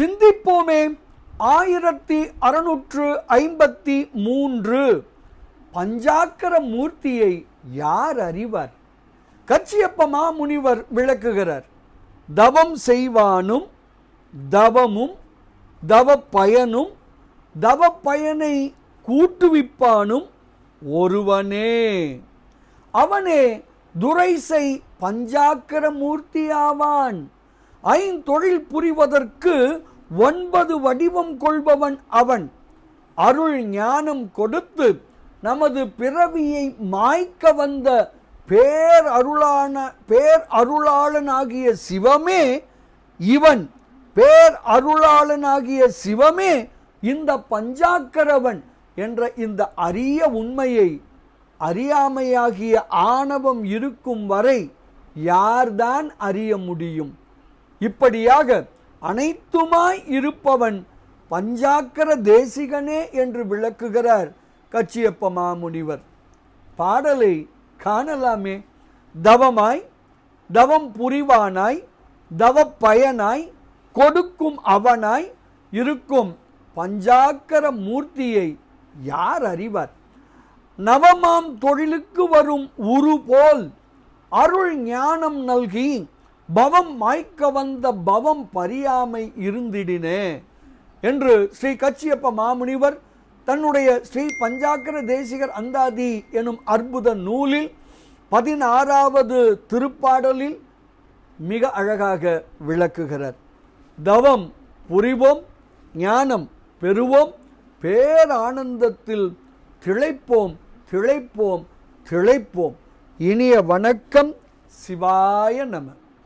சிந்திப்போமே. ஆயிரத்தி அறுநூற்று ஐம்பத்தி மூன்று. பஞ்சாக்கர மூர்த்தியை யார் அறிவர்? கச்சியப்ப மாமுனிவர் விளக்குகிறார். தவம் செய்வானும் தவமும் தவ பயனும் தவ பயனை கூட்டுவிப்பானும் ஒருவனே. அவனே துரைசை பஞ்சாக்கர மூர்த்தியாவான். ஐந்தொழில் புரிவதற்கு ஒன்பது வடிவம் கொள்பவன் அவன். அருள் ஞானம் கொடுத்து நமது பிறவியை மாய்க்க வந்த பேர் அருளான பேர் அருளாளனாகிய சிவமே இவன். பேர் அருளாளனாகிய சிவமே இந்த பஞ்சாக்கரவன் என்ற இந்த அரிய உண்மையை அறியாமையாகிய ஆணவம் இருக்கும் வரை யார்தான் அறிய முடியும்? இப்படியாக அனைத்துமாய் இருப்பவன் பஞ்சாக்கர தேசிகனே என்று விளக்குகிறார் கச்சியப்ப மாமுனிவர். பாடலை காணலாமே. தவமாய் தவம் புரிவானாய் தவ பயனாய் கொடுக்கும் அவனாய் இருக்கும் பஞ்சாக்கர மூர்த்தியை யார் அறிவார்? நவமாம் தொழிலுக்கு வரும் உரு போல் அருள் ஞானம் நல்கி பவம் மாய்க்க வந்த பவம் பரியாமை இருந்திடினே என்று ஸ்ரீ கச்சியப்ப மாமுனிவர் தன்னுடைய ஸ்ரீ பஞ்சாக்கர தேசிகர் அந்தாதி எனும் அற்புத நூலில் பதினாறாவது திருப்பாடலில் மிக அழகாக விளக்குகிறார். தவம் புரிவோம் ஞானம் பெறுவோம் பேரானந்தத்தில் திளைப்போம் திளைப்போம் திளைப்போம். இனிய வணக்கம் சிவாய நம.